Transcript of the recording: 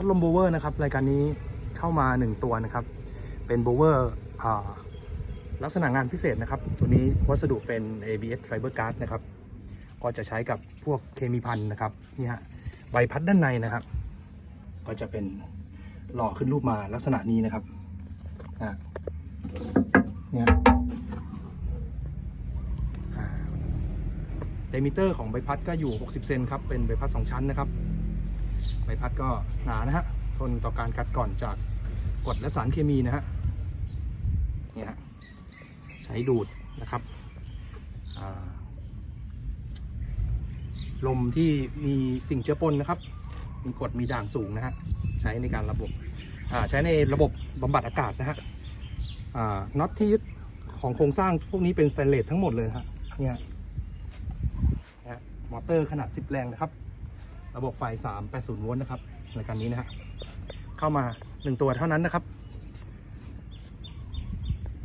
พัดลมโบเวอร์นะครับรายการนี้เข้ามา 1 ตัวนะครับ เป็นโบเวอร์ลักษณะงานพิเศษนะครับ ตัวนี้วัสดุเป็น ABS Fiber Guard นะครับ ก็จะใช้กับพวกเคมีพันนะครับนี่ฮะใบพัดด้านในนะครับ ก็จะเป็นหล่อขึ้นรูปมาลักษณะนี้นะครับนะเนี่ยเดมิเตอร์ของใบพัดก็อยู่ 60 เซนครับ เป็นใบพัด 2 ชั้นนะครับ ใบพัดก็หนานะฮะ ทนต่อการกัดก่อนจากกรดและสารเคมีนะฮะเนี่ยฮะใช้ดูดนะครับลมที่มีสิ่งเจือปนนะครับ มีกรดมีด่างสูงนะฮะ ใช้ในการระบบใช้ในระบบบำบัดอากาศนะฮะน็อตที่ยึดของโครงสร้างพวกนี้เป็นสแตนเลสทั้งหมดเลยนะฮะเนี่ยนะฮะมอเตอร์ขนาด 10 แรงนะครับ ระบบไฟ 380 โวลต์นะครับรายการนี้นะฮะเข้ามา 1 ตัวเท่านั้นนะครับ